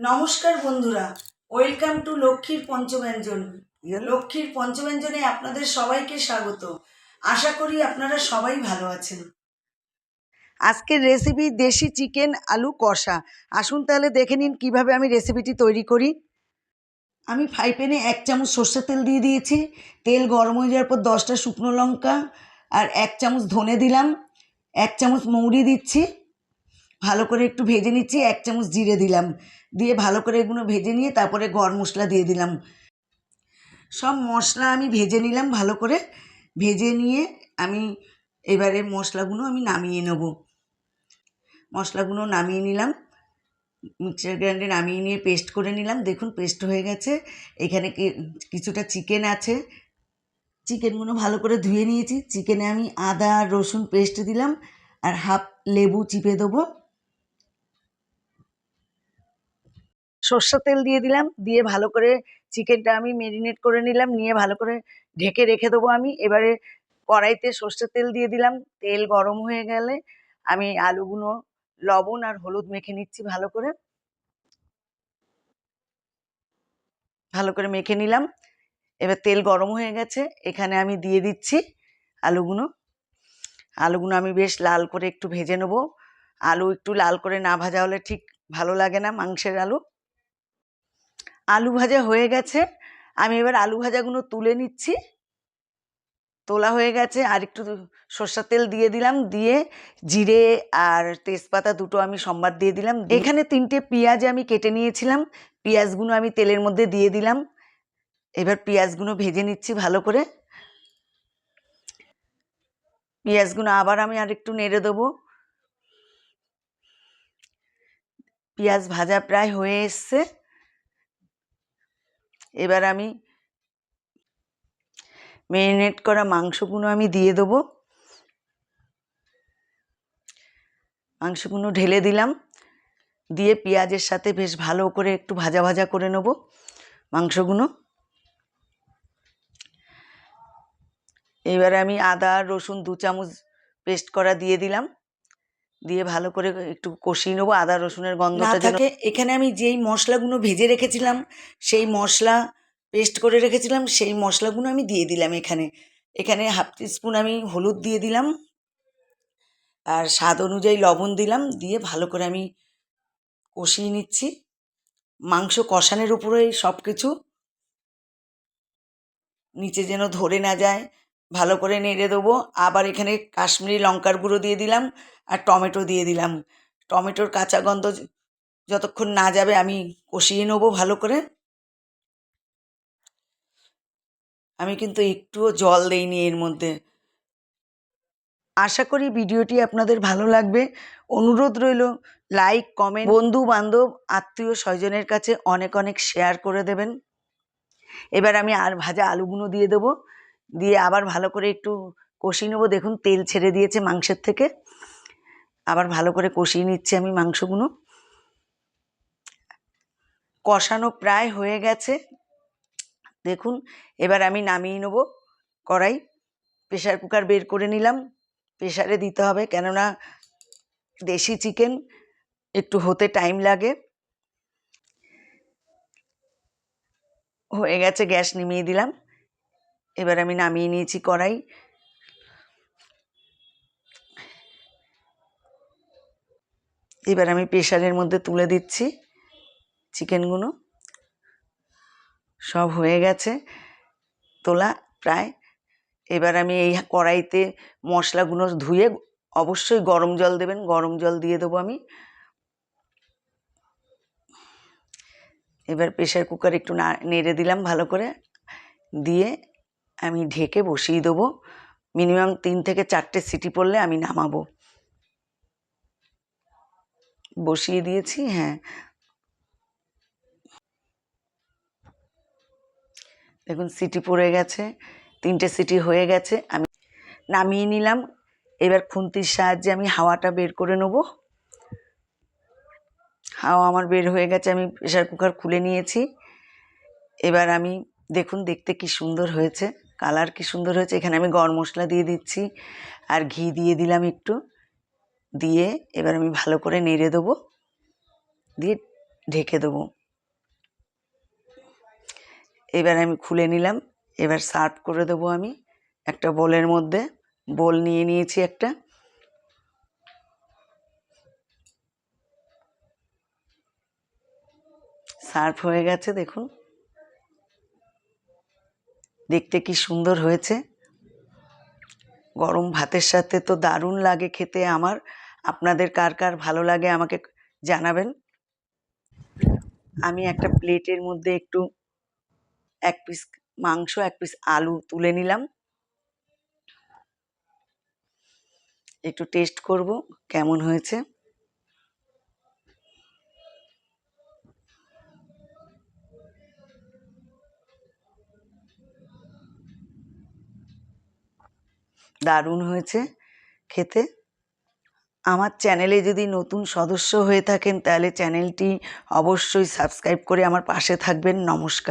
নমস্কার বন্ধুরা welcome to লক্ষ্মীর পঞ্চব্যঞ্জন। লক্ষ্মীর পঞ্চব্যঞ্জনে আপনাদের সবাইকে স্বাগত। আশা করি আপনারা সবাই ভালো আছেন। আজকের রেসিপি দেশি চিকেন আলু কষা। আসুন তাহলে দেখে নিন কীভাবে আমি রেসিপিটি তৈরি করি। আমি ফ্রাই প্যানে এক চামচ সর্ষের তেল দিয়ে দিয়েছি। তেল গরম হয়ে যাওয়ার পর দশটা শুকনো লঙ্কা আর এক চামচ ধনে দিলাম। এক চামচ মৌরি দিচ্ছি। ভালো করে একটু ভেজে নিচ্ছি, এক চামচ জিরে দিলাম। দিয়ে ভালো করে এগুলো ভেজে নিয়ে তারপরে গরম মশলা দিয়ে দিলাম। সব মশলা আমি ভেজে নিলাম ভালো করে। ভেজে নিয়ে আমি এবারে মশলাগুলো আমি নামিয়ে নেব। মশলাগুলো নামিয়ে নিলাম। মিক্সার গ্রাইন্ডে নামিয়ে নিয়ে পেস্ট করে নিলাম। দেখুন পেস্ট হয়ে গেছে। এখানে কিছুটা চিকেন আছে। চিকেনগুলো ভালো করে ধুয়ে নিয়েছি। চিকেনে আমি আদা রসুন পেস্ট দিলাম। আর হাফ লেবু চিপে দেবো। সর্ষের তেল দিয়ে দিলাম, দিয়ে ভালো করে চিকেনটা আমি মেরিনেট করে নিলাম, নিয়ে ভালো করে ঢেকে রেখে দেবো আমি। এবারে কড়াইতে সর্ষের তেল দিয়ে দিলাম, তেল গরম হয়ে গেলে আমি আলুগুলো, লবণ আর হলুদ মেখে নিচ্ছি ভালো করে। ভালো করে মেখে নিলাম, এবার তেল গরম হয়ে গেছে, এখানে আমি দিয়ে দিচ্ছি আলুগুলো। আলুগুলো আমি বেশ লাল করে একটু ভেজে নেব। আলু একটু লাল করে না ভাজা হলে ঠিক ভালো লাগে না মাংসের আলু। আলু ভাজা হয়ে গেছে। আমি এবার আলু ভাজাগুলো তুলে নিচ্ছি। তোলা হয়ে গেছে। আর একটু সর্ষের তেল দিয়ে দিলাম। দিয়ে জিরে আর তেজপাতা দুটো আমি সম্বাদ দিয়ে দিলাম। এখানে তিনটে পেঁয়াজ আমি কেটে নিয়েছিলাম। পেঁয়াজগুলো আমি তেলের মধ্যে দিয়ে দিলাম। এবার পেঁয়াজগুলো ভেজে নিচ্ছি ভালো করে। পেঁয়াজগুলো আবার আমি আর একটু নেড়ে দেবো। পেঁয়াজ ভাজা প্রায় হয়ে এসছে। এবার আমি মেরিনেট করা মাংসগুলো আমি দিয়ে দেবো। মাংসগুলো ঢেলে দিলাম। দিয়ে পেঁয়াজের সাথে বেশ ভালো করে একটু ভাজা ভাজা করে নেব মাংসগুলো। এবারে আমি আদা রসুন দু চামচ পেস্ট করা দিয়ে দিলাম। দিয়ে ভালো করে একটু কষিয়ে নেব আদা রসুনের গন্ধটা যেন এখানে আমি যেই মশলাগুলো ভেজে রেখেছিলাম সেই মশলা পেস্ট করে রেখেছিলাম সেই মশলাগুলো আমি দিয়ে দিলাম এখানে। এখানে হাফ স্পুন আমি হলুদ দিয়ে দিলাম আর স্বাদ অনুযায়ী লবণ দিলাম দিয়ে ভালো করে আমি কষিয়ে নিচ্ছি। মাংস কষানোর উপরেই সব কিছু নিচে যেন ধরে না যায় ভালো করে নেড়ে দেবো। আবার এখানে কাশ্মীরি লঙ্কার গুঁড়ো দিয়ে দিলাম আর টমেটো দিয়ে দিলাম। টমেটোর কাঁচা গন্ধ যতক্ষণ না যাবে আমি কষিয়ে নেব ভালো করে। আমি কিন্তু একটুও জল দেইনি এর মধ্যে। আশা করি ভিডিওটি আপনাদের ভালো লাগবে। অনুরোধ রইল, লাইক, কমেন্ট বন্ধু বান্ধব আত্মীয় স্বজনের কাছে অনেক অনেক শেয়ার করে দেবেন। এবার আমি আর ভাজা আলুগুলো দিয়ে দেবো। দিয়ে আবার ভালো করে একটু কষিয়ে নেব। দেখুন, তেল ছেড়ে দিয়েছে মাংসের থেকে। আবার ভালো করে কষিয়ে নিচ্ছি আমি মাংসগুলো। কষানো প্রায় হয়ে গেছে। দেখুন, এবার আমি নামিয়ে নেব কড়াই। প্রেশার কুকার বের করে নিলাম। প্রেশারে দিতে হবে, কেননা দেশি চিকেন, একটু হতে টাইম লাগে। হয়ে গেছে, গ্যাস নিমিয়ে দিলাম। এবার আমি নামিয়ে নিয়েছি কড়াই। এবার আমি প্রেশারের মধ্যে তুলে দিচ্ছি চিকেনগুলো। সব হয়ে গেছে, তোলা প্রায়। এবার আমি এই কড়াইতে মশলাগুলো ধুয়ে অবশ্যই গরম জল দেবেন, গরম জল দিয়ে দেবো আমি। এবার প্রেশার কুকার একটু নেড়ে দিলাম ভালো করে। দিয়ে আমি ঢেকে বসিয়ে দেবো। মিনিমাম তিন থেকে চারটে সিটি পড়লে আমি নামাবো। বসিয়ে দিয়েছি হ্যাঁ। দেখুন, সিটি পড়ে গেছে, তিনটে সিটি হয়ে গেছে, আমি নামিয়ে নিলাম। এবার খুন্তির সাহায্যে আমি হাওয়াটা বের করে নেব। হাওয়া আমার বের হয়ে গেছে, আমি প্রেশার কুকার খুলে নিয়েছি। এবার আমি, দেখুন, দেখতে কি সুন্দর হয়েছে। কালার কি সুন্দর হয়েছে। এখানে আমি গরম মশলা দিয়ে দিচ্ছি। আর ঘি দিয়ে দিলাম একটু। দিয়ে এবার আমি ভালো করে নেড়ে দেবো। দিয়ে ঢেকে দেবো। এবার আমি খুলে নিলাম। এবার সার্ভ করে দেবো আমি একটা বোলের মধ্যে। বোল নিয়ে নিয়েছি একটা। সার্ভ হয়ে গেছে, দেখুন। দেখতে কি সুন্দর হয়েছে? গরম ভাতের সাথে তো দারুণ লাগে খেতে আমার। আপনাদের কার কার ভালো লাগে আমাকে জানাবেন। আমি একটা প্লেটের মধ্যে একটু এক পিস মাংস, এক পিস আলু তুলে নিলাম। একটু টেস্ট করব কেমন হয়েছে। দারুণ হয়েছে খেতে। আমার চ্যানেলে যদি নতুন সদস্য হয়ে থাকেন, তাহলে চ্যানেলটি অবশ্যই সাবস্ক্রাইব করে আমার পাশে থাকবেন। নমস্কার।